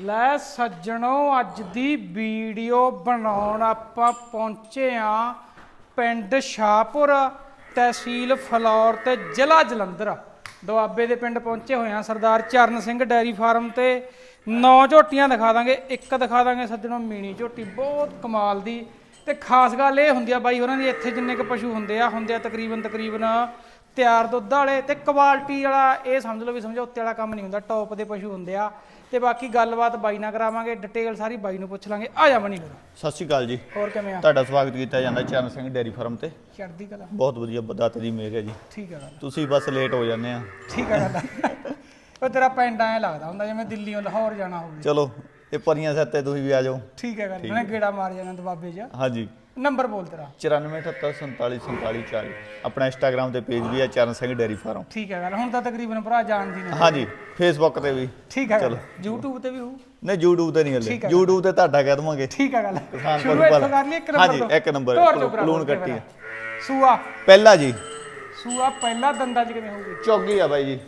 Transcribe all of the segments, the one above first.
ਲੈ ਸੱਜਣੋ, ਅੱਜ ਦੀ ਵੀਡੀਓ ਬਣਾਉਣ ਆਪਾਂ ਪਹੁੰਚੇ ਆ ਪਿੰਡ ਸ਼ਾਹਪੁਰ, ਤਹਿਸੀਲ ਫਲੌਰ ਤੇ ਜ਼ਿਲ੍ਹਾ ਜਲੰਧਰ। ਦੁਆਬੇ ਦੇ ਪਿੰਡ ਪਹੁੰਚੇ ਹੋਏ ਆ ਸਰਦਾਰ ਚਰਨ ਸਿੰਘ ਡੈਰੀ ਫਾਰਮ ਤੇ। ਨੌ ਝੋਟੀਆਂ ਦਿਖਾ ਦਾਂਗੇ, ਇੱਕ ਦਿਖਾ ਦਾਂਗੇ ਸੱਜਣੋ, ਮੀਣੀ ਝੋਟੀ ਬਹੁਤ ਕਮਾਲ ਦੀ। ਤੇ ਖਾਸ ਗੱਲ ਇਹ ਹੁੰਦੀ ਆ ਬਾਈ ਹੋਰਾਂ ਦੀ ਇੱਥੇ ਜਿੰਨੇ ਕ ਪਸ਼ੂ ਹੁੰਦੇ ਆ ਹੁੰਦੇ ਆ ਤਕਰੀਬਨ ਤਕਰੀਬਨ ਤਿਆਰ ਦੁੱਧ ਵਾਲੇ ਤੇ ਕੁਆਲਿਟੀ ਵਾਲਾ ਇਹ ਸਮਝ ਲਓ ਵੀ ਸਮਝੌਤੇ ਵਾਲਾ ਕੰਮ ਨਹੀਂ ਹੁੰਦਾ ਟੌਪ ਦੇ ਪਸ਼ੂ ਹੁੰਦੇ ਆ। ਤੇ ਬਾਕੀ ਗੱਲਬਾਤ ਬਾਈ ਨਾਲ ਕਰਾਵਾਂਗੇ ਡਿਟੇਲ ਸਾਰੀ ਬਾਈ ਨੂੰ ਪੁੱਛ ਲਾਂਗੇ। ਆ ਜਾ ਮਣੀ ਫਿਰ। ਸਤਿ ਸ਼੍ਰੀ ਅਕਾਲ ਜੀ। ਹੋਰ ਕਿਵੇਂ ਆ? ਤੁਹਾਡਾ ਸਵਾਗਤ ਕੀਤਾ ਜਾਂਦਾ ਚਰਨ ਸਿੰਘ ਡੇਅਰੀ ਫਾਰਮ ਤੇ। ਚੜਦੀ ਕਲਾ। ਬਹੁਤ ਵਧੀਆ ਬਦਾਤ ਦੀ ਮੇਰ ਹੈ ਜੀ। ਠੀਕ ਆ ਗੱਲ। ਤੁਸੀਂ ਬਸ ਲੇਟ ਹੋ ਜਾਂਦੇ ਆ। ਠੀਕ ਆ ਗੱਲ। ਉਹ ਤੇਰਾ ਪਿੰਡ ਐ ਲੱਗਦਾ ਹੁੰਦਾ ਜਿਵੇਂ ਦਿੱਲੀੋਂ ਲਾਹੌਰ ਜਾਣਾ ਹੋਵੇ। ਚਲੋ ਇਹ ਪਰੀਆਂ ਸੱਤ ਤੇ ਤੁਸੀਂ ਵੀ ਆ ਜਾਓ। ਠੀਕ ਆ ਗੱਲ ਮੈਂ ਗੇੜਾ ਮਾਰ ਜਾਣਾ ਦਬਾਬੇ 'ਚ ਹਾਂਜੀ। ਨੰਬਰ ਬੋਲ ਤੇਰਾ। 9478474740 ਆਪਣਾ ਇੰਸਟਾਗ੍ਰam ਤੇ ਪੇਜ ਵੀ ਹੈ ਚਰਨ ਸਿੰਘ ਡੇਅਰੀ ਫਾਰਮ। ਠੀਕ ਆ ਗੱਲ ਹੁਣ ਤਾਂ ਤਕਰੀਬਨ ਭਰਾ ਜਾਣਦੀ ਨੇ ਹਾਂਜੀ ਫੇਸਬੁੱਕ ਤੇ ਵੀ। ਠੀਕ ਆ ਗੱਲ YouTube ਤੇ ਵੀ ਹੋਊ। ਨਹੀਂ YouTube ਤੇ ਨਹੀਂ ਹਲੇ। ਹੈ। YouTube ਤੇ ਤੁਹਾਡਾ ਕਹਿ ਦਵਾਂਗੇ। ਠੀਕ ਆ ਗੱਲ। ਸ਼ੁਰੂ ਇੱਥੋਂ। ਕਰ ਲਈ ਇੱਕ ਨੰਬਰ ਹਾਂਜੀ, ਤੋਂ। ਇੱਕ ਨੰਬਰ, ਕੇ ਕੱਟੀ। ਸੂਆ। ਪਹਿਲਾ ਜੀ। ਸੂਆ ਪਹਿਲਾ ਦੰਦਾਂ 'ਚ ਕਿਵੇਂ ਹੋਊਗੀ? ਚੌਗੀ ਆ ਬਾਈ ਜੀ।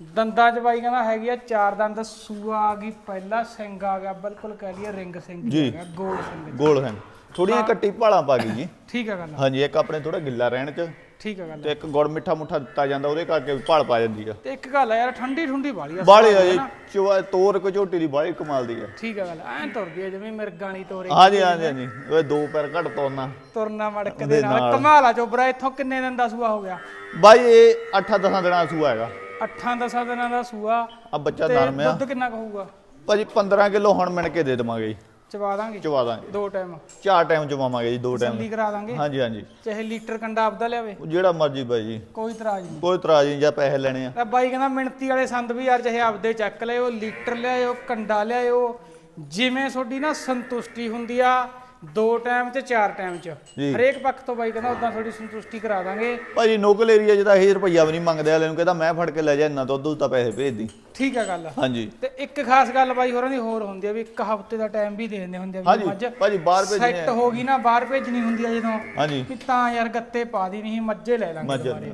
ਦੰਦਾਂ 'ਚ ਬਾਈ ਕਹਿੰਦਾ ਹੈਗੀ ਆ ਚਾਰ ਦੰਦ ਸੂਆ ਆ ਗਈ ਪਹਿਲਾ ਸਿੰਘ ਆ ਗਿਆ ਬਿਲਕੁਲ ਕਹਿ ਲਈਏ ਰਿੰਗ ਸਿੰਘ ਜੀ। ਆ ਗਿਆ ਗੋਲ ਸਿੰਘ ਗੋਲ ਹੈ। ਥੋੜੀਆਂ ਕੱਟੀ ਭਾਲਾਂ ਪਾ ਗਈ ਜੀ। ਠੀਕ ਆ ਗੱਲ ਹਾਂਜੀ ਇੱਕ ਆਪਣੇ ਥੋੜਾ ਗਿੱਲਾ ਰਹਿਣ ਚ ਠੀਕ ਆ ਗੱਲ ਤੇ ਇੱਕ ਗੁੜ ਮਿੱਠਾ ਮੁੱਠਾ ਦਿੱਤਾ ਜਾਂਦਾ ਉਹਦੇ ਕਰਕੇ ਵੀ ਭਾਲ ਪਾ ਜਾਂਦੀ ਆ। ਤੇ ਇੱਕ ਗੱਲ ਆ ਯਾਰ ਠੰਡੀ ਠੁੰਡੀ ਵਾਲੀ ਆ ਬਾਲੇ ਆ ਜੀ। ਚੋਆ ਤੋਰ ਕੋ ਝੋਟੀ ਦੀ ਬਾਲੀ ਕਮਾਲ ਦੀ ਆ। ਠੀਕ ਆ ਗੱਲ ਐਂ ਤੁਰਦੀ ਆ ਜਿਵੇਂ ਮਿਰਗਾਂ ਵਾਲੀ ਤੋਰੇ ਹਾਂਜੀ ਹਾਂਜੀ ਹਾਂਜੀ। ਉਹ ਦੋ ਪੈਰ ਘੱਟ ਤੋਰਨਾ। ਤੁਰਨਾ ਮੜਕ ਦੇ ਨਾਲ। ਕਮਾਲਾ ਚੋਬਰਾ ਇੱਥੋਂ ਕਿੰਨੇ ਦਿਨ ਦਾ ਸੂਆ ਹੋ ਗਿਆ? ਬਾਈ ਇਹ 8-10 ਦਿਨਾਂ ਦਾ ਸੂਆ ਹੈਗਾ। 8-10 ਦਿਨਾਂ ਦਾ ਸੂਆ ਆ ਬੱਚਾ ਤੇ ਨਰਮ ਆ। ਦੁੱਧ ਕਿੰਨਾ ਕਹੂਗਾ ਭਾਜੀ 15 ਕਿਲੋ ਹੁਣ ਮਿਣ ਕੇ ਦੇ ਦੇਵਾਂਗੇ ਜੀ। ਚਵਾ ਦਾਂਗੇ? ਚਵਾ ਦਾਂਗੇ। ਦੋ ਟਾਈਮ। ਚਾਰ ਟਾਈਮ ਚਵਾਵਾਂਗੇ ਜੀ ਦੋ ਟਾਈਮ। ਤਸੱਲੀ ਕਰਾ ਦਾਂਗੇ? ਹਾਂਜੀ ਹਾਂਜੀ। ਚਾਹੇ ਲੀਟਰ ਕੰਡਾ ਆਪਦਾ ਲਿਆਵੇ? ਜਿਹੜਾ ਮਰਜ਼ੀ ਬਾਈ ਜੀ ਕੋਈ ਇਤਰਾਜ਼ ਨਹੀਂ। ਕੋਈ ਇਤਰਾਜ਼ ਨਹੀਂ ਜਾਂ ਪੈਸੇ ਲੈਣੇ ਆ। ਤਾਂ ਬਾਈ ਕਹਿੰਦਾ ਮਿਣਤੀ ਵਾਲੇ ਸੰਦ ਵੀ ਯਾਰ ਚਾਹੇ ਆਪਦੇ ਚੱਕ ਲਿਓ ਲੀਟਰ ਲਿਆਇਓ ਕੰਡਾ ਲਿਆਇਓ। ਜਿਵੇਂ ਤੁਹਾਡੀ ਨਾ ਸੰਤੁਸ਼ਟੀ ਹੁੰਦੀ ਆ ਦੋ ਟਾਈਮ ਤੇ ਚਾਰ ਟਾਈਮ ਚ। ਜੀ। ਹਰੇਕ ਪੱਖ ਤੋਂ ਬਾਈ ਕਹਿੰਦਾ ਉਦਾਂ ਤੁਹਾਡੀ ਸੰਤੁਸ਼ਟੀ ਕਰਾ ਦਾਂਗੇ। ਭਾਜੀ ਨੋਕਲ ਏਰੀਆ ਜਿਹਦਾ 1000 ਰੁਪਈਆ ਵੀ ਨਹੀਂ ਮੰਗਦੇ ਵਾਲੇ ਨੂੰ ਕਹਿੰਦਾ ਮੈਂ ਫੜ ਕੇ ਲੈ ਜਾ ਇੰਨਾ ਦੁੱਧ ਤਾਂ ਪੈਸੇ ਭੇਜ ਦੀ। ਠੀਕ ਆ ਗੱਲ। ਹਾਂਜੀ। ਤੇ ਇੱਕ ਖਾਸ ਗੱਲ ਬਾਈ ਹੋਰਾਂ ਦੀ ਹੋਰ ਹੁੰਦੀ ਆ ਵੀ ਇੱਕ ਹਫ਼ਤੇ ਦਾ ਟਾਈਮ ਵੀ ਦੇ ਦਿੰਦੇ ਹੁੰਦੇ ਆ ਵੀ ਹਾਂਜੀ ਮੱਝ ਭਾਜੀ ਬਾਹਰ ਭੇਜਣੇ ਸੈੱਟ ਆ ਹੋ ਗਈ ਨਾ ਬਾਹਰ ਭੇਜਣੀ ਹੁੰਦੀ ਆ ਜਦੋਂ ਹਾਂਜੀ। ਵੀ ਤਾਂ ਯਾਰ ਗੱਤੇ ਪਾ ਦੀ ਨਹੀਂ ਮੱਝੇ ਲੈ ਲਾਂਗੇ ਮੱਝ ਦੁਬਾਰੇ।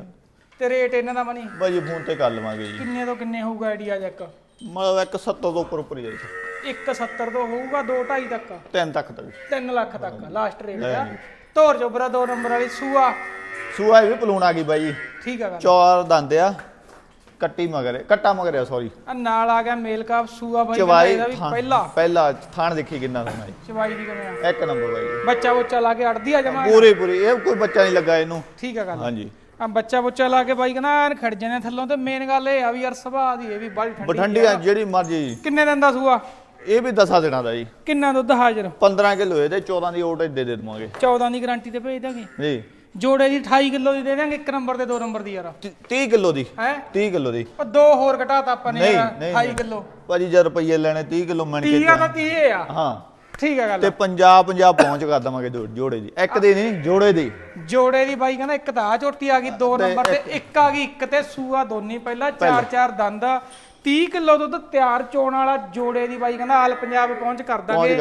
ਤੇ ਰੇਟ ਇਹਨਾਂ ਦਾ ਬਣੀ ਭਾਜੀ ਫੋਨ ਤੇ ਕਰ ਲਵਾਂਗੇ ਜੀ। ਕਿੰਨੇ ਤੋਂ ਕਿੰਨੇ ਹੋਊਗਾ ਆਈਡੀਆ ਜੱਕ ਮਤਲਬ ਇੱਕ 70 ਤੋਂ ਉੱਪਰ ਉੱਪਰ ਹੀ ਜੀ 170 ਤੋਂ ਹੋਊਗਾ 2.5 ਤੱਕ। ਤਿੰਨ ਤੱਕ ਤੱਕ 3 ਲੱਖ ਤੱਕ ਲਾਸਟ ਰੇਟ ਆ। ਧੋਰ ਜੋਬਰਾ ਦੋ ਨੰਬਰ ਵਾਲੀ ਸੂਆ। ਸੂਆ ਇਹ ਵੀ ਪਲੂਣ ਆ ਗਈ ਬਾਈ ਠੀਕ ਆ ਗੱਲ। ਚਾਰ ਦੰਦ ਆ ਕੱਟੀ ਮਗਰ ਕੱਟਾ ਮਗਰ ਆ ਸੌਰੀ ਆ ਨਾਲ ਆ ਗਿਆ ਮੇਲ ਕਾਪ ਸੂਆ ਬਾਈ ਕਹਿੰਦਾ ਚਵਾਈ ਇਹਦਾ ਵੀ ਥਾਣ- ਪਹਿਲਾ। ਪਹਿਲਾ ਥਾਣ ਦੇਖੀ ਕਿੰਨਾ ਸੋਹਣਾ ਜੀ ਚਵਾਈ ਦੀ ਕਿਵੇਂ ਆ? ਇੱਕ ਨੰਬਰ ਬਾਈ ਬੱਚਾ ਬੁੱਚਾ ਲਾ ਕੇ ਅੜਦੀ ਆ ਜਮਾ। ਪੂਰੀ ਪੂਰੀ। ਇਹ ਕੋਈ ਬੱਚਾ ਨਹੀਂ ਲੱਗਾ ਇਹਨੂੰ। ਠੀਕ ਆ ਗੱਲ। ਹਾਂਜੀ। ਆ ਬੱਚਾ ਬੁੱਚਾ ਲਾ ਕੇ ਬਾਈ ਕਹਿੰਦਾ ਐਨ ਖੜ ਜਣੇ ਥੱਲੋਂ ਤੇ ਮੇਨ ਗੱਲ ਇਹ ਆ ਵੀ ਯਾਰ ਸੁਭਾਅ ਦੀ ਇਹ ਵੀ ਬੜੀ ਠੰਡੀ ਬਠੰਡੀ ਆ ਜਿਹੜੀ ਮਰਜ਼ੀ। ਕਿੰਨੇ ਦਿਨ ਦਾ ਸੂਆ? ਇਹ ਵੀ ਦਸਾਂ ਦਿਨਾਂ ਦਾ ਜੀ। ਕਿੰਨਾ ਦੁੱਧ ਹਾਜ਼ਰ? 15 ਕਿਲੋ ਇਹਦੇ 14 ਦੀ ਓਟ ਦੇ ਦੇ ਦਵਾਂਗੇ। 14 ਦੀ ਗਾਰੰਟੀ ਤੇ ਭੇਜ ਦਾਂਗੇ ਜੀ। ਜੋੜੇ ਦੀ 28 ਕਿਲੋ ਦੀ ਦੇ ਦਾਂਗੇ ਇੱਕ ਨੰਬਰ ਤੇ ਦੋ ਨੰਬਰ ਦੀ ਯਾਰ। 30 ਕਿਲੋ ਦੀ। ਹੈ? 30 ਕਿਲੋ ਦੀ। ਉਹ ਦੋ ਹੋਰ ਘਟਾਤਾ ਆਪਾਂ ਨੇ ਨਹੀਂ, ਯਾਰ, ਨਹੀਂ, 28 ਨਹੀਂ। ਕਿਲੋ। ਭਾਜੀ ਜਦ ਰੁਪਈਏ ਲੈਣੇ 30 ਕਿਲੋ ਕੇ 30 ਆ ਤਾਂ 30 ਆ। ਹਾਂ। ਠੀਕ ਆ ਗੱਲ ਤੇ 50 50 ਪਹੁੰਚ ਕਰ ਦਵਾਂਗੇ ਜੋੜੇ ਦੀ। ਇੱਕ ਦੀ ਨਹੀਂ ਜੋੜੇ ਦੀ। ਜੋੜੇ ਦੀ ਬਾਈ ਕਹਿੰਦਾ ਇੱਕ ਤਾਂ ਆ ਝੋਟੀ ਆ ਗਈ ਦੋ ਨੰਬਰ ਤੇ ਇੱਕ ਆ ਗਈ ਇੱਕ ਤੇ ਸੂਆ ਦੋਨੀ ਪਹਿਲਾਂ ਚਾਰ ਚਾਰ ਦੰਦ। 30 ਕਿਲੋ ਦੁੱਧ ਤਿਆਰ ਚੋਣ ਵਾਲਾ ਜੋੜੇ ਦੀ ਬਾਈ ਕਹਿੰਦਾ ਆਲ ਪੰਜਾਬ ਪਹੁੰਚ ਕਰ ਦਾਂਗੇ।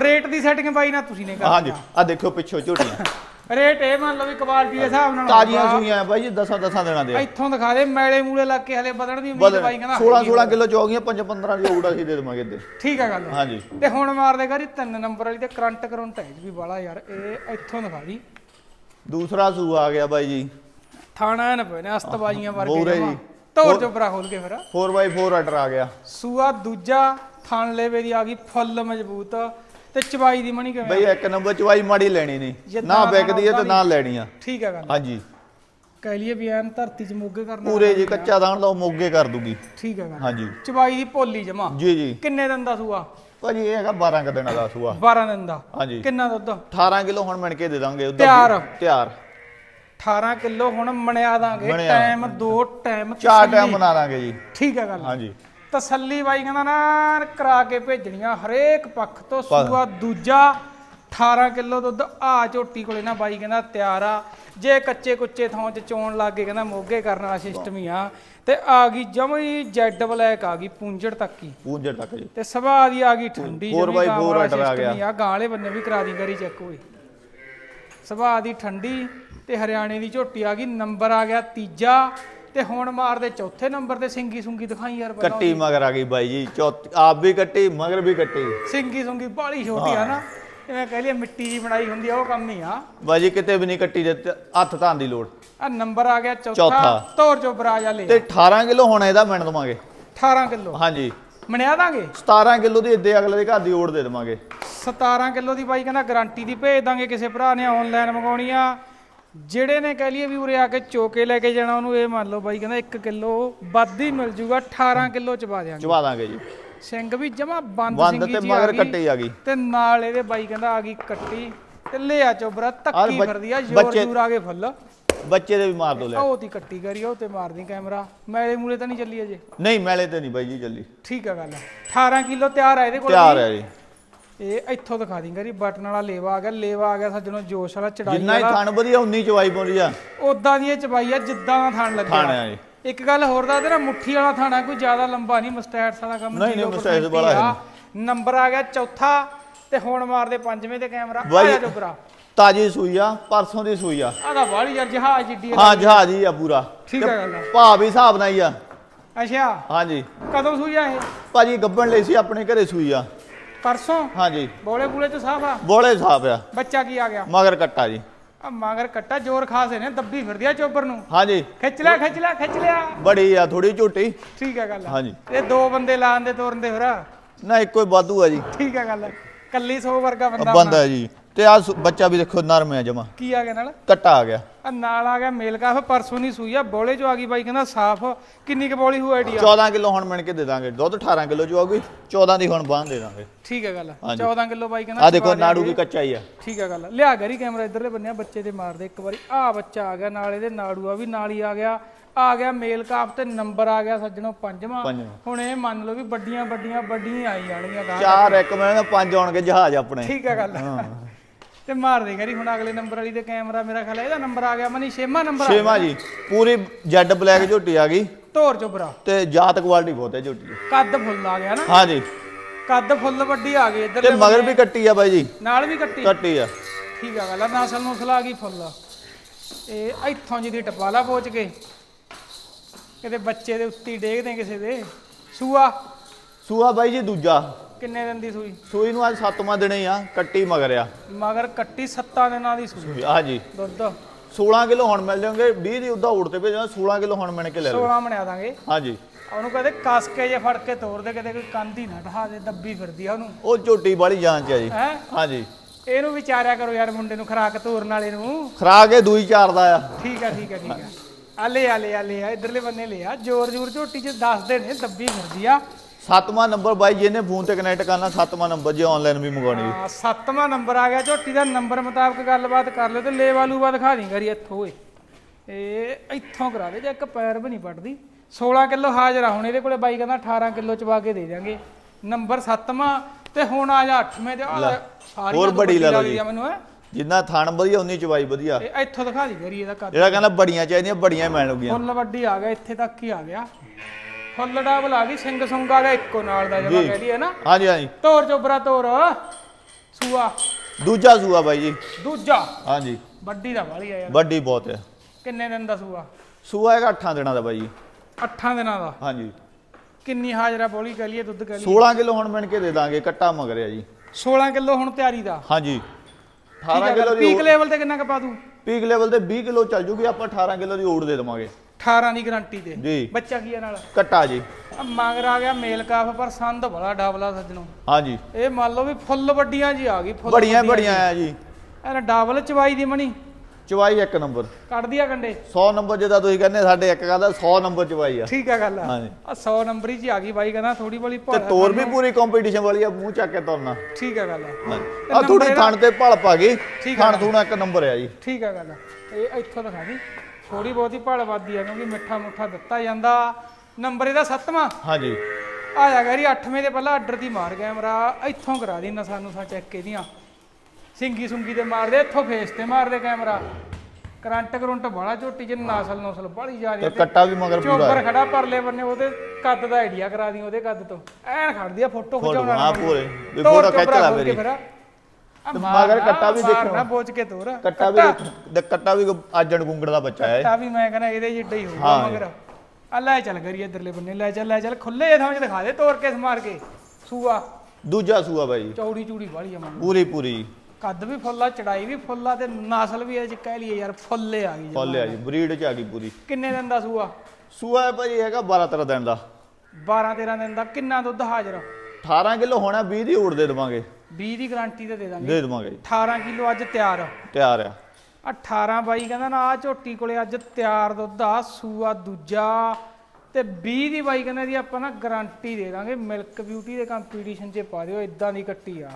ਰੇਟ ਦੀ ਸੈਟਿੰਗ ਬਾਈ ਨਾ ਤੁਸੀਂ ਨੇ ਹਾਂਜੀ। ਕਰਨੀ ਆ ਦੇਖੋ ਪਿੱਛੋਂ ਝੋਟੀਆਂ। ਰੇਟ ਇਹ ਮੰਨ ਲਓ ਵੀ ਕੁਆਲਿਟੀ ਦੇ ਹਿਸਾਬ ਨਾਲ ਤਾਜ਼ੀਆਂ ਹੋਊਗਾ। ਸੂਈਆਂ ਆ ਬਾਈ ਜੀ 10 10 ਦਿਨਾਂ ਦੇ। ਇੱਥੋਂ ਦਿਖਾ ਦੇ ਮੈਲੇ ਮੂਲੇ ਲੱਗ ਕੇ ਹਲੇ ਵਧਣ ਦੀ ਉਮੀਦ ਬਾਈ ਕਹਿੰਦਾ 16 ਹੈਗੀ 16 ਕਿਲੋ ਚੌਗੀਆਂ 5 15 ਦੀ ਓਟ ਅਸੀਂ ਦੇ ਦੇਵਾਂਗੇ ਇੱਧਰ। ਠੀਕ ਆ ਗੱਲ। ਹਾਂਜੀ। ਤੇ ਹੁਣ ਮਾਰਦੇ ਗਾਰੀ ਤਿੰਨ ਨੰਬਰ ਵਾਲੀ ਤੇ ਕਰੰਟ ਕਰੰਟ ਹੈ ਵੀ ਬਾਲਾ ਯਾਰ ਇਹ ਇੱਥੋਂ ਦਿਖਾ ਦੀ। ਦੂਸਰਾ ਸੂਆ ਆ ਗਿਆ ਬਾਈ ਜੀ। ਥਾਣਾ ਨਾ ਪਏ ਨੇ ਅਸਤਬਾਜ਼ੀਆਂ ਵਰਗੇ ਹੋਰ ਹੈ ਜਮਾਂ। ਜੀ। ਧੌਰ ਚੋਬਰਾ ਖੋਲ ਕੇ ਫਿਰ। 4x4 ਆਰਡਰ ਆ ਗਿਆ। ਸੂਆ ਦੂਜਾ ਥਣ ਲੇਵੇ ਦੀ ਆ ਗਈ ਫੁੱਲ ਮਜ਼ਬੂਤ। ਤੇ ਚਬਾਈ ਦੀ ਮਣੀ ਕਿਵੇਂ ਬਈ ਇੱਕ ਨੰਬਰ ਚਵਾਈ ਮਾੜੀ ਲੈਣੀ ਨਹੀਂ। ਨਾ ਵਿਕਦੀ ਹੈ ਤੇ ਨਾ ਲੈਣੀ ਆ। ਠੀਕ ਆ ਗੱਲ। ਹਾਂਜੀ। ਕਹਿ ਲਈਏ ਵੀ ਐਨ ਧਰਤੀ 'ਚ ਮੋਗੇ ਕਰਨਾ ਪੂਰੇ ਜੀ ਕੱਚਾ ਦਾਣ ਉਹ ਮੋਗੇ ਕਰ ਦੂਗੀ। ਠੀਕ ਆ ਗੱਲ। ਹਾਂਜੀ। ਚਬਾਈ ਦੀ ਭੋਲੀ ਜਮਾ। ਜੀ ਜੀ। ਕਿੰਨੇ ਦਿਨ ਦਾ ਸੂਆ? ਭਾਜੀ ਇਹ ਹੈਗਾ 12 ਕ ਦਿਨਾਂ ਦਾ ਸੂਆ। 12 ਦਿਨ ਦਾ। ਹਾਂਜੀ। ਕਿੰਨਾ ਦੁੱਧ? 18 ਕਿਲੋ ਹੁਣ ਮਿਣ ਕੇ ਦੇ ਦਾਂਗੇ ਉਹਦਾ ਤਿਆਰ। ਤਿਆਰ। 18 ਕਿਲੋ ਹੁਣ ਮਣਿਆ ਦਾਂਗੇ। ਟਾਈਮ ਦੋ ਟਾਈਮ ਚਾਰ ਟਾਈਮ ਬਣਾ ਦਾਂਗੇ ਜੀ। ਠੀਕ ਆ ਗੱਲ। ਹਾਂਜੀ। ਤਸੱਲੀ ਬਾਈ ਕਹਿੰਦਾ ਨਾ ਕਰਾ ਕੇ ਭੇਜਣੀਆਂ ਹਰੇਕ ਪੱਖ ਤੋਂ। ਸੂਆ ਦੂਜਾ 18 ਕਿਲੋ ਦੁੱਧ ਆ ਝੋਟੀ ਕੋਲੇ ਨਾ ਬਾਈ ਕਹਿੰਦਾ ਤਿਆਰ ਆ। ਜੇ ਕੱਚੇ ਕੁੱਚੇ ਥਾਂ 'ਚ ਚੋਣ ਲੱਗ ਕਹਿੰਦਾ ਮੋਗੇ ਕਰਨ ਵਾਲਾ ਸਿਸਟਮ ਹੀ ਆ। ਤੇ ਆ ਗਈ ਜਮਈ ਜੈਡ ਬਲੈਕ ਆ ਗਈ ਪੂੰਝੜ ਤੱਕ ਹੀ। ਪੂੰਜੜ ਤੱਕ ਜੀ। ਤੇ ਸੁਭਾਅ ਦੀ ਆ ਗਈ ਠੰਡੀ four ਜਮੀ by ਗਾਂ ਵਾਲਾ ਗਿਆ। ਹੀ ਆ। ਗਾਂ ਵਾਲੇ ਬੰਨੇ ਵੀ ਕਰਾ ਦੀ ਕਰੀ ਚੈੱਕ ਹੋਏ। ਸੁਭਾਅ ਦੀ ਠੰਡੀ ਤੇ ਹਰਿਆਣੇ ਦੀ ਝੋਟੀ ਆ ਗਈ। ਨੰਬਰ ਆ ਗਿਆ ਤੀਜਾ। ਤੇ ਹੁਣ ਮਾਰਦੇ ਚੌਥੇ ਨੰਬਰ ਤੇ ਸਿੰਗੀ ਸੁੰਗੀ ਦਿਖਾਈ ਯਾਰ ਪਹਿਲਾਂ ਕੱਟੀ ਮਗਰ ਆ ਗਈ ਬਾਈ ਜੀ ਚੌਥੀ ਆਪ ਵੀ ਕੱਟੀ ਮਗਰ ਵੀ ਕੱਟੀ। ਸਿੰਗੀ ਸੁੰਗੀ ਬਾਲੀ ਛੋਟੀ ਆ ਨਾ ਜਿਵੇਂ ਕਹਿ ਲਈਏ ਮਿੱਟੀ ਜੀ ਬਣਾਈ ਹੁੰਦੀ ਆ ਉਹ ਕੰਮ ਹੀ ਆ। ਬਾਈ ਜੀ ਕਿਤੇ ਵੀ ਨਹੀਂ ਕੱਟੀ ਦੇ ਹੱਥ ਧਾਂ ਦੀ ਲੋੜ। ਆ ਨੰਬਰ ਆ ਗਿਆ ਚੌਥਾ ਚੌਥਾ। ਤੋਰ ਚੋ ਬਰਾਜਾ ਲੈ ਤੇ 18 ਕਿਲੋ ਹੁਣ ਇਹਦਾ ਮਿਣ ਦਵਾਂਗੇ। 18 ਕਿਲੋ? ਹਾਂਜੀ। ਮਣਿਆ ਦਾਂਗੇ? 17 ਕਿਲੋ ਦੀ ਇੱਦੇ ਅਗਲੇ ਦੇ ਘਰ ਦੀ ਓੜ ਦੇ ਦੇਵਾਂਗੇ। 17 ਕਿਲੋ ਦੀ ਬਾਈ ਕਹਿੰਦਾ ਗਾਰੰਟੀ ਦੀ ਭੇਜ ਦਾਂਗੇ ਕਿਸੇ ਭਰਾ ਨੇ ਆਨਲਾਈਨ ਮੰਗਾਉਣੀ ਆ। ਜਿਹੜੇ ਨੇ ਕਹਿ ਲਈਏ ਵੀ ਉਰੇ ਆ ਕੇ ਚੋਕੇ ਲੈ ਕੇ ਜਾਣਾ ਉਹਨੂੰ ਇਹ ਮੰਨ ਲਓ ਬਾਈ ਕਹਿੰਦਾ 1 ਕਿਲੋ ਵੱਧ ਹੀ ਮਿਲ ਜੂਗਾ 18 ਕਿਲੋ ਚ ਪਾ ਦਿਆਂਗੇ। ਚਵਾ ਦਾਂਗੇ ਜੀ। ਸਿੰਘ ਵੀ ਜਮਾ ਬੰਦ ਬੰਦ ਸਿੰਘੀ ਤੇ ਜੀ ਮਗਰ ਕੱਟੀ ਆ ਗਈ। ਤੇ ਨਾਲ ਇਹਦੇ ਬਾਈ ਕਹਿੰਦਾ ਆ ਗਈ ਕੱਟੀ ਤੇ ਲਿਆ ਚੋਬਰਾ ਤੱਕੀ ਬੱਚ- ਫਿਰਦੀ ਆ ਜੋਰ ਬੱਚੇ- ਜੂਰ ਆ ਗਏ ਫੁੱਲ। ਬੱਚੇ ਦੇ ਵੀ ਮਾਰ ਦੋ ਲੈ। ਉਹ ਤੀ ਕੱਟੀ ਕਰੀ ਉਹ ਤੇ ਮਾਰਦੀ ਕੈਮਰਾ। ਮੈਲੇ ਮੂਲੇ ਤਾਂ ਨਹੀਂ ਚੱਲੀ ਅਜੇ? ਨਹੀਂ ਮੈਲੇ ਤੇ ਨਹੀਂ ਬਾਈ ਜੀ ਜੱਲੀ ਠੀਕ ਆ ਗੱਲ 18 ਕਿਲੋ ਤਿਆਰ ਆ ਇਹਦੇ ਕੋਲ ਤਿਆਰ ਵੀ। ਹੈ ਜੀ। ਇਹ ਇੱਥੋਂ ਦਿਖਾ ਦਿੰਗਾ ਜੀ ਬਟਨ ਵਾਲਾ ਲੇਵਾ ਆ ਗਿਆ ਲੇਵਾ ਆ ਗਿਆ ਸੱਜਣੋ ਜੋਸ਼ ਵਾਲਾ ਚੜਾਈ ਜਿੰਨਾ ਹੀ ਥਣ ਵਧੀਆ ਉਨੀ ਚਵਾਈ ਪਾਉਂਦੀ ਆ। ਉਦਾਂ ਦੀ ਇਹ ਚਬਾਈ ਆ ਜਿੱਦਾਂ ਦਾ ਥਾਣ ਲੱਗਿਆ। ਥਣ ਆ ਜੀ। ਇੱਕ ਗੱਲ ਹੋਰ ਦੱਸ ਦੇਣਾ ਮੁੱਠੀ ਵਾਲਾ ਥਾਣਾ ਕੋਈ ਜ਼ਿਆਦਾ ਲੰਬਾ ਨਹੀਂ ਮਸਟੈਟਸ ਵਾਲਾ ਕੰਮ ਨਹੀਂ, ਨਹੀਂ, 0% ਮੁਸਟੈਟਸ ਵਾਲਾ ਹੀ ਨੰਬਰ ਆ ਗਿਆ ਚੌਥਾ ਤੇ ਹੁਣ ਮਾਰਦੇ ਪੰਜਵੇਂ ਤੇ ਕੈਮਰਾ। ਆ ਬਾਈ- ਜਾ ਜੋਬਰਾ ਤਾਜੀ ਸੂਈ ਆ ਪਰਸੋਂ ਦੀ ਸੂਈ ਆ। ਆ ਤਾਂ ਬਾਹਲੀ ਯਾਰ ਜਹਾਜ਼ ਜਿੱਡੀ ਆ। ਹਾਂ ਜਹਾਜ਼ ਹੀ ਆ ਪੂਰਾ। ਠੀਕ ਆ ਗੱਲ ਭਾਅ ਵੀ ਹਿਸਾਬ ਨਾਲ ਹੀ ਆ। ਅੱਛਾ। ਹਾਂਜੀ। ਕਦੋਂ ਸੂਈ ਆ ਇਹ? ਭਾਜੀ ਗੱਬਣ ਲਈ ਸੀ ਆਪਣੇ ਘਰੇ ਸੂਈ ਆ। ਪਰਸੋਂ ਹਾਂਜੀ। ਬੋਲੇ ਬੂਲੇ ਚ ਸਾਫ਼ ਆ। ਬੋਲੇ ਹਿਸਾਬ ਆ। ਬੱਚਾ ਕੀ ਆ ਗਿਆ? ਮਗਰ ਕੱਟਾ ਜੀ। ਆ ਮਗਰ ਕੱਟਾ ਜ਼ੋਰ ਖਾਸੇ ਨੇ ਦੱਬੀ ਫਿਰਦੀ ਆ ਚੋਬਰ ਨੂੰ। ਹਾਂਜੀ। ਖਿੱਚ ਲਿਆ ਖਿੱਚ ਲਿਆ ਖਿੱਚ ਲਿਆ। ਬੜੀ ਆ ਥੋੜੀ ਝੋਟੀ। ਠੀਕ ਆ ਗੱਲ ਹਾਂਜੀ। ਇਹ ਦੋ ਬੰਦੇ ਲਾਣ ਦੇ ਤੋਰਨ ਦੇ ਫਿਰ। ਨਾ ਇੱਕੋ ਹੀ ਵਾਧੂ ਆ ਜੀ। ਠੀਕ ਆ ਗੱਲ ਕੱਲੀ 100 ਵਰਗਾ ਬੰਦਾ ਬੰਦਾ ਜੀ। ਤੇ ਆ ਬੱਚਾ ਵੀ ਦੇਖੋ ਨਰਮ ਆ ਜਮਾ। ਕੀ ਆ ਗਿਆ ਨਾਲ? ਕੱਟਾ ਆ ਗਿਆ। ਆ ਨਾਲ ਆ ਗਿਆ ਮੇਲ ਕਾਫ ਪਰਸੋਂ ਨਹੀਂ ਸੂਈ ਆ ਬੋਲੇ ਚ ਆ ਗਈ ਬਾਈ ਕਹਿੰਦਾ ਸਾਫ਼ ਕਿੰਨੀ ਕੁ ਬੋਲੀ ਹੋ ਆਈਡੀਆ 14 ਕਿਲੋ ਹੁਣ ਮਿਣ ਕੇ ਦੇ ਦਾਂਗੇ ਦੁੱਧ 18 ਕਿਲੋ ਜੋ ਆਊਗੀ 14 ਦੀ ਹੁਣ ਬਾਂਹ ਦੇ ਦਾਂਗੇ ਠੀਕ ਹੈ ਗੱਲ ਹਾਂਜੀ। 14 ਕਿਲੋ ਬਾਈ ਕਹਿੰਦਾ ਆ ਦੇਖੋ ਨਾੜੂ। ਵੀ ਕੱਚਾ ਹੀ ਆ ਠੀਕ ਹੈ ਗੱਲ ਲਿਆ ਗਰੀ ਕੈਮਰਾ ਇਧਰਲੇ ਬੰਨਿਆ ਬੱਚੇ ਦੇ ਮਾਰਦੇ ਇੱਕ ਵਾਰੀ ਆ ਬੱਚਾ ਆ ਗਿਆ ਨਾਲ ਇਹਦੇ ਨਾੜੂ ਆ ਵੀ ਨਾਲ ਹੀ ਆ ਗਿਆ ਆ ਗਿਆ ਮੇਲ ਕਾਪ ਤੇ ਨੰਬਰ ਆ ਗਿਆ ਸੱਜਣੋ ਪੰਜਵਾਂ ਪੰਜਵਾਂ। ਹੁਣ ਇਹ ਮੰਨ ਲਓ ਵੀ ਵੱਡੀਆਂ ਵੱਡੀਆਂ ਵੱਡੀਆਂ ਆਈ ਜਾਣਗੀਆਂ। ਚਾਰ ਇੱਕ ਮੈਂ ਪੰਜ ਆਉਣਗੇ ਜਹਾਜ਼ ਆਪਣੇ ਠੀਕ ਹੈ ਗੱਲ ਤੇ ਮਾਰ ਦੇ ਗਰੀ ਹੁਣ ਅਗਲੇ ਨੰਬਰ ਵਾਲੀ ਤੇ ਕੈਮਰਾ ਮੇਰਾ ਖਿਆਲ ਹੈ ਇਹਦਾ ਨੰਬਰ ਆ ਗਿਆ ਮਨੀ ਛੇਵਾਂ ਨੰਬਰ ਆ ਛੇਵਾਂ ਜੀ ਪੂਰੀ ਜੈਡ ਬਲੈਕ ਝੋਟੀ ਆ ਗਈ। ਧੋਰ ਚੋਬਰਾ ਤੇ ਜਾਤ ਕੁਆਲਿਟੀ ਬਹੁਤ ਹੈ ਝੋਟੀ ਦੀ। ਕੱਦ ਫੁੱਲ ਆ ਗਿਆ ਨਾ। ਹਾਂਜੀ ਕੱਦ ਫੁੱਲ ਵੱਡੀ ਆ ਗਈ ਤੇ ਇੱਧਰ ਮਗਰ ਵੀ ਕੱਟੀ ਆ ਬਾਈ ਜੀ। ਨਾਲ ਵੀ ਕੱਟੀ। ਕੱਟੀ ਆ। ਠੀਕ ਆ ਗੱਲ ਆ ਨਸਲ ਨੁਸਲ ਆ ਗਈ ਫੁੱਲ। ਇਹ ਇੱਥੋਂ ਜਿਹਦੀ ਟਪਾਲਾ ਪਹੁੰਚ ਕੇ ਕਿਤੇ ਬੱਚੇ ਦੇ ਉੱਤੇ ਹੀ ਡੇਗਦੇ ਕਿਸੇ ਦੇ। ਸੂਆ। ਸੂਆ ਬਾਈ ਜੀ ਦੂਜਾ। ਕਿੰਨੇ ਦਿਨ ਦੀ ਸੂਈ? ਸੂਈ ਨੂੰ ਅੱਜ ਸੱਤਵਾਂ ਦਿਨ ਹੀ ਆ ਕੱਟੀ ਮਗਰ ਆ। ਮਗਰ ਕੱਟੀ 7 ਦਿਨਾਂ ਦੀ ਸੂਈ। ਆ ਜੀ। ਦੁੱਧ। 16 ਕਿਲੋ ਹੁਣ ਮਿਲ ਜਾਣਗੇ 20 ਦੀ ਉਦਾਂ ਉੜ ਤੇ ਭੇਜਣਾ 16 ਕਿਲੋ ਹੁਣ ਮਿਣ ਕੇ ਲੈ ਲਓ। 16 ਬਣਾ ਦਾਂਗੇ। ਹਾਂਜੀ ਉਹਨੂੰ ਕਹਦੇ ਕੱਸ ਕੇ ਜੇ ਫੜ ਕੇ ਤੋੜ ਦੇ ਕਿਤੇ ਕੋਈ ਕੰਧ ਹੀ ਨਾ ਢਹਾ ਦੇ ਦੱਬੀ ਫਿਰਦੀ ਆ ਉਹਨੂੰ। ਉਹ ਝੋਟੀ ਵਾਲੀ ਜਾਨ ਚ ਆ ਜੀ। ਹੈ? ਹਾਂਜੀ ਇਹਨੂੰ ਵਿਚਾਰਿਆ ਕਰੋ ਯਾਰ ਮੁੰਡੇ ਨੂੰ ਖਰਾਕ ਤੋਰਨ ਵਾਲੇ ਨੂੰ। ਖਰਾਕ ਇਹ ਦੂਈ ਚਾਰ ਦਾ ਆ। ਠੀਕ ਆ ਠੀਕ ਆ ਠੀਕ ਆ। ਆ ਲੈ ਆ ਲੈ ਆ ਇਧਰਲੇ ਬੰਨੇ ਲੈ ਆ। ਜੋਰ ਜੋਰ ਝੋਟੀ ਚ ਦੱਸਦੇ ਨੇ ਦੱਬੀ ਫਿਰਦੀ ਆ। ਸੱਤਵਾਂ ਨੰਬਰ ਬਾਈ ਜਿਹਨੇ ਫੋਨ ਤੇ ਕਨੈਕਟ ਕਰਨਾ ਸੱਤਵਾਂ ਨੰਬਰ ਜੇ ਆਨਲਾਈਨ ਵੀ ਮੰਗਵਾਉਣੀ ਹਾਂ, ਸੱਤਵਾਂ ਨੰਬਰ ਆ ਗਿਆ ਝੋਟੀ ਦਾ ਨੰਬਰ ਮੁਤਾਬਕ ਗੱਲਬਾਤ ਕਰ ਲਿਓ ਤੇ ਲੇਵਾ ਲੂਵਾ ਦਿਖਾ ਦੀ ਕਰੀ ਇੱਥੋਂ ਓਏ। ਇਹ ਇੱਥੋਂ ਕਰਾ ਦੇ ਜੇ ਇੱਕ ਪੈਰ ਵੀ ਨਹੀਂ ਪੜਦੀ 16 ਕਿਲੋ ਹਾਜ਼ਰਾ ਹੁਣ ਇਹਦੇ ਕੋਲੇ ਬਾਈ ਕਹਿੰਦਾ 18 ਕਿਲੋ ਚਵਾ ਕੇ ਦੇ ਦਿਆਂਗੇ। ਨੰਬਰ ਸੱਤਵਾਂ ਤੇ ਹੁਣ ਆ ਜਾ 8ਵੇਂ ਤੇ ਆ ਲੈ, ਸਾਰੀਆਂ ਹੋਰ ਤੋਂ ਬੜੀ ਲੈ ਲਓ ਲੱਗਦੀ। ਆ ਮੈਨੂੰ ਇਹ ਜਿੰਨਾ ਥਣ ਵਧੀਆ ਉਨੀ ਚਵਾਈ ਵਧੀਆ। ਇਹ ਇੱਥੋਂ ਦਿਖਾ ਦੀ ਕਰੀ ਇਹਦਾ ਕੱਦ। ਜਿਹੜਾ ਕਹਿੰਦਾ ਬੜੀਆਂ ਚਾਹੀਦੀਆਂ ਬੜੀਆਂ ਮਿਲ ਲੂਗੀਆਂ ਫੁੱਲ ਵੱਡੀ ਆ ਗਿਆ ਇੱਥੇ ਤੱਕ ਹੀ ਆ ਗਿਆ। ਫੁੱਲ ਡਬਲ ਆ ਗਈ ਸਿੰਘ ਸੁੰਗ ਗਿਆ ਇੱਕੋ ਨਾਲ ਦਾ ਜਮਾ। ਕਹਿ ਲਈਏ ਨਾ। ਹਾਂਜੀ ਹਾਂਜੀ। ਤੋਰ ਚੋਬਰਾ ਤੋਰ। ਸੂਆ। ਦੂਜਾ ਸੂਆ ਬਾਈ ਜੀ। ਦੂਜਾ। ਹਾਂਜੀ। ਵੱਡੀ ਦਾ ਵਾਲੀ ਆ ਯਾਰ। ਵੱਡੀ ਬਹੁਤ ਹੈ ਕਿੰਨੇ ਦਿਨ ਦਾ ਸੂਆ? ਸੂਆ ਹੈਗਾ 8 ਦਿਨਾਂ ਦਾ ਬਾਈ ਜੀ। 8 ਦਿਨਾਂ ਦਾ? ਹਾਂਜੀ। ਕਿੰਨੀ ਹਾਜ਼ਰਾ ਬੋਲੀ ਕਹ ਲਈਏ ਦੁੱਧ ਕਹ ਲਈਏ? 16 ਕਿਲੋ ਹੁਣ ਮਿਣ ਕੇ ਦੇ ਦਾਂਗੇ ਕੱਟਾ ਮਗਰਿਆ ਜੀ। 16 ਕਿਲੋ ਹੁਣ ਤਿਆਰੀ ਦਾ? ਹਾਂਜੀ। ਠੀਕ 18 ਹੈ ਕਿਲੋ ਦੀ ਪੀਕ ਲੈਵਲ ਤੇ ਕਿੰਨਾ ਕ ਪਾ ਦੂ? ਪੀਕ ਲੈਵਲ ਤੇ 20 ਕਿਲੋ ਚੱਲ ਜੂਗੀ ਆਪਾਂ 18 ਕਿਲੋ ਦੀ ਓੜ ਦੇ ਦੇਵਾਂਗੇ। 18 ਦੀ ਗਾਰੰਟੀ ਤੇ ਜੀ। ਬੱਚਾ ਕੀ ਆ ਨਾਲ? ਕੱਟਾ ਜੀ। ਆ ਮੰਗਰ ਆ ਗਿਆ ਮੇਲ ਕਾਫ ਪਰ ਸੰਦ ਬੜਾ ਡਾਬਲਾ ਸੱਜਣੋ। ਹਾਂਜੀ ਇਹ ਮੰਨ ਲਓ ਵੀ ਫੁੱਲ ਵੱਡੀਆਂ ਜੀ ਆ ਗਈ ਫੁੱਲ ਬੜੀਆਂ ਵੱਡੀਆਂ ਬੜੀਆਂ ਆ ਜੀ। ਐ ਡਬਲ ਚਵਾਈ ਦੀ ਮਣੀ। ਚਵਾਈ ਇੱਕ ਨੰਬਰ। ਕੱਢਦੀ ਆ ਕੰਡੇ। 100 ਨੰਬਰ ਜਿੱਦਾਂ ਤੁਸੀਂ ਕਹਿੰਦੇ ਸਾਡੇ ਇੱਕ ਕਹਿੰਦਾ 100 ਨੰਬਰ ਚਵਾਈ ਆ। ਠੀਕ ਆ ਗੱਲ ਆ। ਹਾਂਜੀ। ਆ 100 ਨੰਬਰ ਹੀ ਜੀ ਆ ਗਈ ਬਾਈ ਕਹਿੰਦਾ ਥੋੜੀ ਬੋਲੀ ਤੇ ਭੜ ਤੋਰ ਵੀ ਪੂਰੀ ਕੰਪੀਟੀਸ਼ਨ ਵਾਲੀ ਆ ਮੂੰਹ ਚੱਕ ਕੇ ਤੁਰਨਾ। ਠੀਕ ਆ ਗੱਲ ਆ। ਆ ਥੋੜੀ ਥਣ ਤੇ ਭਲ ਪਾ ਗਈ। ਥਣ ਥੂਣਾ ਇੱਕ ਨੰਬਰ ਆ ਜੀ। ਠੀਕ ਆ ਗੱਲ ਇਹ ਇੱਥੋਂ ਦਿਖਾ ਦੀ। ਥੋੜੀ ਬਹੁਤੀ ਭੜ ਵੱਧਦੀ ਆ ਕਿਉਂਕਿ ਮਿੱਠਾ ਮੁੱਠਾ ਦਿੱਤਾ ਜਾਂਦਾ। ਨੰਬਰ ਇਹਦਾ ਸੱਤਵਾਂ। ਹਾਂਜੀ। ਆ ਜਾ ਗੈਰੀ 8ਵੇਂ ਦੇ ਪਹਿਲਾਂ ਆਰਡਰ ਦੀ ਮਾਰ ਕੈਮਰਾ ਇੱਥੋਂ ਕਰਾ ਦੀ ਨਸਾਂ ਨੂੰ ਸਾ ਚੈੱਕ ਇਹਦੀਆਂ। ਸਿੰਗੀ ਸੁੰਗੀ ਤੇ ਮਾਰਦੇ ਇੱਥੋਂ ਫੇਸ ਤੇ ਮਾਰਦੇ ਕੈਮਰਾ। ਕਰੰਟ ਕਰੰਟ ਬੜਾ ਝੋਟੀ ਚ ਨਸਲ ਨਸਲ ਬੜੀ ਜਾ ਰਹੀ ਤੇ ਕੱਟਾ ਵੀ ਮਗਰ ਪੂਰਾ ਚੋਬਰ ਖੜਾ ਪਰਲੇ ਬੰਨੇ ਉਹਦੇ ਕੱਦ ਦਾ ਆਈਡੀਆ ਕਰਾ ਦੀ ਉਹਦੇ ਕੱਦ ਤੋਂ। ਐਨ ਖੜਦੀ ਆ ਫੋਟੋ ਖਿਚਾਉਣਾ ਪੂਰੇ। ਵੀ ਫੋਟੋ ਖਿੱਚ ਲੈ ਮੇਰੀ। ਤੇ ਮਗਰ ਕੱਟਾ ਵੀ ਦੇਖੋ। ਨਾ ਬੋਝ ਕੇ ਤੋਰ। ਕੱਟਾ ਵੀ ਦੇਖੋ, ਕੱਟਾ ਵੀ ਆਜਣ ਗੁੰਗੜ ਦਾ ਬੱਚਾ ਹੈ। ਕੱਟਾ ਵੀ ਮੈਂ ਕਹਿੰਦਾ ਇਹਦੇ ਜਿੱਡਾ ਹੀ ਹੋਊਗਾ। ਮਗਰ। ਆ ਲੈ ਚੱਲ ਕਰੀ ਇਧਰਲੇ ਬੰਨੇ ਲੈ ਚੱਲ ਲੈ ਚੱਲ। ਖੁੱਲੇ ਥਾਂ 'ਚ ਦਿਖਾ ਦੇ ਤੋੜ ਕੇ ਸਮਾਰ ਕੇ। ਸੂਆ। ਦੂਜਾ ਸੂਆ ਬਾਈ। ਚੌੜੀ ਚੂੜੀ ਵਾਲੀ ਆ ਮੰਨ। ਪੂਰੀ ਪੂਰੀ। ਕੱਦ ਵੀ ਫੁੱਲਾ ਚੜਾਈ ਵੀ ਫੁੱਲਾ ਤੇ ਨਸਲ ਵੀ ਇਹ ਚ ਕਹਿ ਲਈਏ ਯਾਰ ਫੁੱਲੇ ਆ ਗਈ ਜਮਾਂ। ਫੋਲਿਆ ਜੀ ਬਰੀਡ ਚ ਆ ਗਈ ਪੂਰੀ। ਕਿੰਨੇ ਦਿਨ ਦਾ ਸੂਆ? ਸੂਆ ਭਾਜੀ ਹੈਗਾ 12 13 ਦਿਨ ਦਾ। 12 13 ਦਿਨ ਦਾ। ਕਿੰਨਾ ਦੁੱਧ ਹਾਜ਼ਰ? 18 ਕਿਲੋ ਹੋਣਾ 20 ਦੀ ਊੜ ਦੇ ਦੇਵਾਂਗੇ। 20 ਦੀ ਗਾਰੰਟੀ ਤੇ ਦੇ ਦਾਂਗੇ। ਦੇ ਦੇਵਾਂਗੇ ਜੀ। 18 ਕਿਲੋ ਅੱਜ ਤਿਆਰ। ਆ ਤਿਆਰ ਆ। 18 ਬਾਈ ਕਹਿੰਦਾ ਨਾ ਆ ਝੋਟੀ ਕੋਲੇ ਅੱਜ ਤਿਆਰ ਦੁੱਧ ਆ ਸੂਆ ਦੂਜਾ। ਤੇ 20 ਦੀ ਬਾਈ ਕਹਿੰਦਾ ਦੀ ਆਪਾਂ ਨਾ ਗਾਰੰਟੀ ਦੇ ਦਾਂਗੇ ਮਿਲਕ ਬਿਊਟੀ ਦੇ ਕੰਪੀਟੀਸ਼ਨ 'ਚ ਪਾ ਦਿਓ ਇਦਾਂ ਦੀ ਕੱਟੀ ਆ।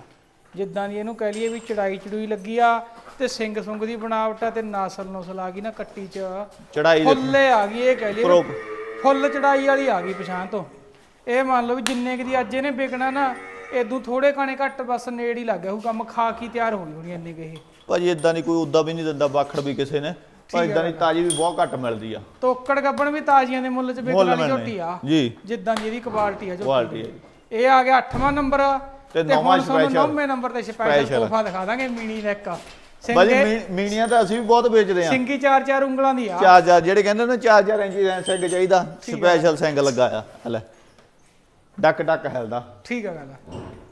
ਜਿੱਦਾਂ ਦੀ ਇਹਨੂੰ ਕਹਿ ਲਈਏ ਵੀ ਚੜਾਈ ਚੜੂਈ ਲੱਗੀ ਆ ਤੇ ਸਿੰਘ ਸੁੰਗ ਦੀ ਬਣਾਵਟ ਆ ਤੇ ਨਸਲ ਨੁਸਲ ਆ ਗਈ ਨਾ ਕੱਟੀ 'ਚ। ਚੜਾਈ ਦੇ ਫੁੱਲੇ ਆ ਗਈ ਇਹ ਕਹਿ ਲਈਏ ਵੀ ਫੁੱਲ ਚੜਾਈ ਵਾਲੀ ਆ ਗਈ ਪਛਾਣ ਤੋਂ। ਇਹ ਮੰਨ ਲਓ ਵੀ ਜਿੰਨੇ ਕੁ ਦੀ ਅੱਜ ਇਹਨੇ ਵਿਕਣਾ ਨਾ ਇਦੋਂ ਥੋੜੇ ਕਾਣੇ ਘੱਟ ਬਸ ਨੇੜ ਹੀ ਲੱਗ ਗਿਆ ਉਹ ਕੰਮ ਖਾ ਕੀ ਤਿਆਰ ਹੋਣੀ ਹੋਣੀ ਇੰਨੇ ਇਹ। ਭਾਜੀ ਇਦਾਂ ਦੀ ਕੋਈ ਉਦਾਂ ਵੀ ਨਹੀਂ ਦਿੰਦਾ ਬਾਖੜ ਵੀ ਕਿਸੇ ਨੇ ਪਰ ਇਦਾਂ ਦੀ ਤਾਜੀ ਵੀ ਬਹੁਤ ਘੱਟ ਮਿਲਦੀ ਆ। ਤੋਕੜ ਗੱਬਣ ਵੀ ਤਾਜ਼ੀਆਂ ਦੇ ਮੁੱਲ 'ਚ ਵਿਕਣ ਵਾਲੀ ਮਿਲਣੇ। ਝੋਟੀ ਆ। ਜੀ। ਜਿੱਦਾਂ ਦੀ ਇਹਦੀ ਕੁਆਲਿਟੀ ਆ ਝੋਟੀ ਕੁਆਲਿਟੀ ਹੈ। ਇਹ ਆ ਗਿਆ 8ਵਾਂ ਨੰਬਰ ਤੇ ਨੌਵਾਂ special। 9ਵੇਂ ਨੰਬਰ ਤੇ ਸਪੈਸ਼ਲ Special। ਤੋਹਫਾ ਦਿਖਾ ਦਾਂਗੇ ਮੀਣੀ ਦਾ ਇੱਕ। ਭਾਜੀ ਸਿੰਗੇ ਮੀ- ਮੀਣੀਆਂ ਤਾਂ ਅਸੀਂ ਵੀ ਬਹੁਤ ਵੇਚਦੇ ਆ ਸਿੰਗੀ ਚਾਰ ਚਾਰ ਉਂਗਲਾਂ ਦੀ ਆ। ਚਾਰ ਚਾਰ ਜਿਹੜੇ ਕਹਿੰਦੇ ਨੇ ਚਾਰ ਚਾਰ ਇੰਚੀ ਦਾ ਸਿੰਘ ਚਾਹੀਦਾ ਸਪੈਸ਼ਲ ਸਿੰਘ ਲੱਗਾ ਆ ਲੈ ਡੱਕ ਡੱਕ ਹਿਲਦਾ। ਠੀਕ ਆ ਗੱਲ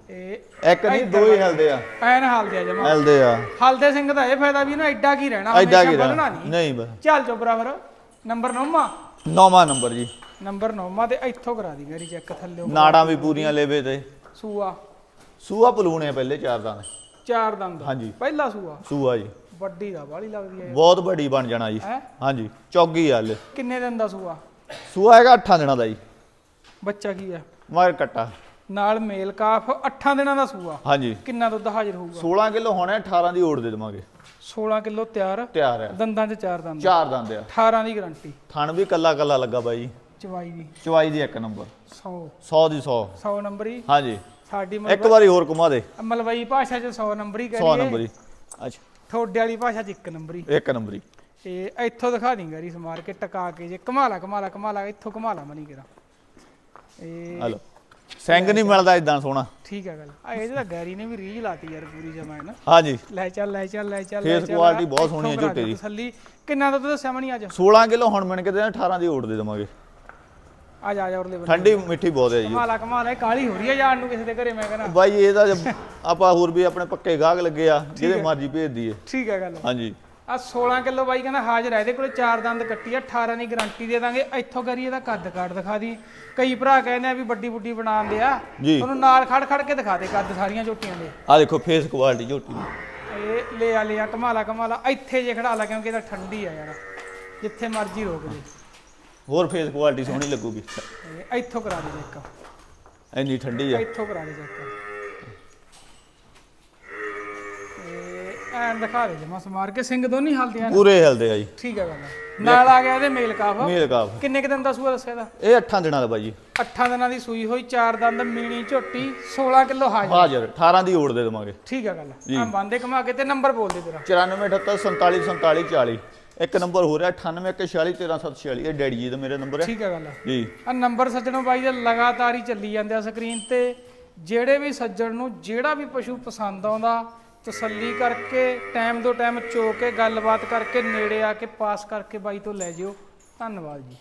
ਇਹ ਇੱਕ ਨਹੀਂ ਦੋ ਹੀ ਹਿਲਦੇ ਆ। ਐਨ ਹਾਲ ਦੇ ਜਮਾ। ਹਿਲਦੇ ਆ। ਹਲਦੇ ਸਿੰਘ ਦਾ ਇਹ ਫਾਇਦਾ ਵੀ ਨਾ ਐਡਾ ਕੀ ਰਹਿਣਾ ਐਡਾ ਕੀ ਰਹਿਣਾ। ਨਹੀਂ। ਬਸ। ਚੱਲ ਚੋ ਬਰਾਬਰ ਨੰਬਰ 9ਵਾਂ ਨੌਵਾਂ ਨੰਬਰ ਜੀ। ਨੰਬਰ 9ਵਾਂ ਤੇ ਇੱਥੋਂ ਕਰਾ ਦੀ ਮੇਰੀ ਚੈੱਕ ਥੱਲੇ। ਨਾੜਾਂ ਵੀ ਪੂਰੀਆਂ ਲੇਵੇ ਤੇ। ਸੂਆ। ਸੂਆ ਪਲੂਣੇ ਪਹਿਲੇ ਚਾਰ ਦਾਣੇ ਚਾਰ ਦੰਦ। ਹਾਂਜੀ। ਪਹਿਲਾ ਸੂਆ? ਸੂਆ ਜੀ। ਵੱਡੀ ਦਾ ਵਾਲੀ ਲੱਗਦੀ ਹੈ ਬਹੁਤ ਵੱਡੀ ਬਣ ਜਾਣਾ ਜੀ। ਹਾਂਜੀ ਚੌਗੀ ਆ ਲੈ ਕਿੰਨੇ ਦਿਨ ਦਾ ਸੂਆ? ਸੂਆ ਹੈਗਾ 8 ਦਿਨਾਂ ਦਾ ਜੀ। ਬੱਚਾ ਕੀ ਹੈ ਮਗਰ ਕੱਟਾ। ਨਾਲ ਮੇਲ ਕਾਫ 8 ਦਿਨਾਂ ਦਾ ਸੂਆ। ਹਾਂਜੀ। ਕਿੰਨਾ ਦੁੱਧ ਹਾਜ਼ਰ ਹੋਊਗਾ? 16 ਕਿਲੋ ਹੋਣਾ 18 ਦੀ ਓੜ ਦੇ ਦੇਵਾਂਗੇ। 16 ਕਿਲੋ ਤਿਆਰ? ਤਿਆਰ ਆ। ਦੰਦਾਂ 'ਚ ਚਾਰ ਦੰਦ। ਚਾਰ ਦੰਦ ਆ। 18 ਦੀ ਗਾਰੰਟੀ। ਥਣ ਵੀ ਕੱਲਾ ਕੱਲਾ ਲੱਗਾ ਬਾਈ। ਚਵਾਈ ਦੀ ਚਵਾਈ ਦੀ ਇੱਕ ਨੰਬਰ। 100 100 ਦੀ 100 100 ਨੰਬਰ। ਹੀ ਹਾਂਜੀ। ਸਾਡੀ ਇੱਕ ਵਾਰੀ ਹੋਰ ਘੁਮਾ ਦੇ। ਮਲਵਈ ਭਾਸ਼ਾ 'ਚ 100 ਨੰਬਰ ਹੀ 100 ਕਰੀਏ। ਨੰਬਰ। ਹੀ ਅੱਛਾ। ਥੋੜੇ ਵਾਲੀ ਭਾਸ਼ਾ 'ਚ ਇੱਕ ਨੰਬਰ। ਹੀ ਇੱਕ ਨੰਬਰ। ਹੀ ਇਹ ਇੱਥੋਂ ਦਿਖਾ ਦੀ ਗਰੀ ਸਮਾਰ ਕੇ ਟਕਾ ਕੇ ਜੇ। ਕਮਾਲਾ ਕਮਾਲਾ ਕਮਾਲਾ ਇੱਥੋਂ ਕਮਾਲਾ ਮਨੀ ਕਰਾ ਇਹ ਹਲੋ। ਸਿੰਘ ਨਹੀਂ ਮਿਲਦਾ ਇਦਾਂ ਸੋਹਣਾ। ਠੀਕ ਹੈ ਗੱਲ। ਆ ਇਹਦੇ ਤਾਂ ਗੈਰੀ ਨੇ ਵੀ ਰੀਝ ਲਾਤੀ ਯਾਰ ਪੂਰੀ ਜਮਾ ਹੈ ਨਾ। ਹਾਂਜੀ। ਲੈ ਚੱਲ ਲੈ ਚੱਲ ਲੈ ਚੱਲ ਚੱਲ। quality ਬਹੁਤ ਸੋਹਣੀ ਹੈ ਝੋਟੇ ਦੀ। ਤਸੱਲੀ। ਕਿੰਨਾ ਦੁੱਧ ਦੱਸਿਆ ਮਣੀ ਅੱਜ? 16 ਕਿਲੋ ਹੁਣ ਮਿਣ ਕੇ ਦੇ 18 ਦੀ ਓੜ ਦੇ ਦੇਵਾਂਗੇ। ਆ ਜਾ ਆ ਜਾ ਉਰਲੇ ਠੰਡੀ ਮਿੱਠੀ ਬਹੁਤ ਹੈ ਜੀ। ਕਮਾਲਾ ਕਮਾਲਾ ਇਹ ਕਾਲੀ ਹੋ ਰਹੀ ਹੈ ਜਾਣ ਨੂੰ ਕਿਸੇ ਦੇ ਘਰੇ ਮੈਂ ਕਹਿੰਦਾ। ਬਾਈ ਇਹਦਾ ਆਪਾਂ ਹੋਰ ਵੀ ਆਪਣੇ ਪੱਕੇ ਗਾਹਕ ਲੱਗੇ ਆ ਜਿਹਦੇ ਮਰਜ਼ੀ ਭੇਜ ਦਈਏ। ਠੀਕ ਹੈ ਗੱਲ। ਹਾਂਜੀ। ਆ 16 ਕਿਲੋ ਬਾਈ ਕਹਿੰਦਾ ਹਾਜ਼ਰ ਹੈ ਇਹਦੇ ਕੋਲੇ ਚਾਰ ਦੰਦ ਕੱਟੀ ਆ 18 ਦੀ ਗਾਰੰਟੀ ਦੇ ਦਾਂਗੇ। ਇੱਥੋਂ ਕਰੀ ਇਹਦਾ ਕੱਦ ਕਾਠ ਦਿਖਾ ਦੀ। ਕਈ ਭਰਾ ਕਹਿੰਦੇ ਆ ਵੀ ਵੱਡੀ ਵੱਡੀ ਬਣਾਉਂਦੇ ਆ। ਜੀ। ਤੁਹਾਨੂੰ ਨਾਲ ਖੜ ਖੜ ਕੇ ਦਿਖਾ ਦੇ ਕੱਦ ਸਾਰੀਆਂ ਝੋਟੀਆਂ ਦੇ। ਆ ਦੇਖੋ ਫੇਸ ਕੁਆਲਿਟੀ ਝੋਟੀ ਦੀ। ਇਹ ਲੈ ਆ ਲੈ ਆ ਕਮਾਲਾ ਕਮਾਲਾ ਇੱਥੇ ਜੇ ਖੜਾ ਲਾ ਕਿਉਂਕਿ ਇਹਦਾ ਠੰਡੀ ਆ ਯਾਰ। ਜਿੱਥੇ ਮਰਜ਼ੀ ਰੋਕ ਦੇ। ਹੋਰ ਫੇਸ ਕੁਆਲਿਟੀ ਸੋਹਣੀ ਲੱਗੂਗੀ। ਇਹ ਇੱਥੋਂ ਕਰਾ ਦੇ ਚੈੱਕ ਇੰਨੀ ਠੰਡੀ ਆ। ਇੱਥੋਂ ਕਰਾ ਦੇ ਚੈੱਕ ਇਹ ਐਨ ਦਿਖਾ ਦੇ ਜਮਾ ਸਮਾਰ ਕੇ ਸਿੰਘ ਦੋਨੀ ਹਲਦੀਆਂ ਨੇ? ਪੂਰੇ ਹਿਲਦੇ ਆ ਜੀ। ਠੀਕ ਹੈ ਗੱਲ ਨਾਲ ਆ ਗਿਆ ਇਹਦੇ ਮੇਲ ਕਾਫ। ਮੇਲ ਕਾਫ। ਕਿੰਨੇ ਕੁ ਦਿਨ ਦਾ ਸੂਆ ਦੱਸਿਆ ਦਾ ਇਹ 8 ਦਿਨਾਂ ਦਾ ਬਾਈ 8 ਦਿਨਾਂ ਦੀ ਸੂਈ ਹੋਈ ਚਾਰ ਦੰਦ ਮੀਣੀ ਝੋਟੀ 16 ਕਿਲੋ ਹਾਜ਼ਰ। ਹਾਜ਼ਰ 18 ਦੀ ਓੜ ਦੇ ਦੇਵਾਂਗੇ। ਠੀਕ ਹੈ ਗੱਲ ਆ। ਬੰਦੇ ਕਮਾ ਕੇ ਤੇ ਨੰਬਰ ਬੋਲ ਦੇ ਤੇਰਾ। 94 47 47 40 ਇੱਕ ਨੰਬਰ ਹੋ ਰਿਹਾ 98 146 ਇਹ ਡੈਡੀ ਜੀ ਦਾ ਮੇਰੇ ਨੰਬਰ ਹੈ। ਠੀਕ ਹੈ ਗੱਲ ਆ। ਜੀ। ਆ ਨੰਬਰ ਸੱਜਣੋ ਬਾਈ ਦੇ ਲਗਾਤਾਰ ਹੀ ਚੱਲੀ ਜਾਂਦੇ ਆ ਸਕਰੀਨ ਤੇ। ਜਿਹੜੇ ਵੀ ਸੱਜਣ ਨੂੰ ਜਿਹੜਾ ਵੀ ਪਸ਼ੂ ਪਸੰਦ ਆਉਂਦਾ ਤਸੱਲੀ ਕਰਕੇ ਟਾਈਮ ਦੋ ਟਾਈਮ ਚੋ ਕੇ ਗੱਲਬਾਤ ਕਰਕੇ, ਨੇੜੇ ਆ ਕੇ ਪਾਸ ਕਰਕੇ ਬਾਈ ਤੋਂ ਲੈ ਜਿਓ। ਧੰਨਵਾਦ ਜੀ।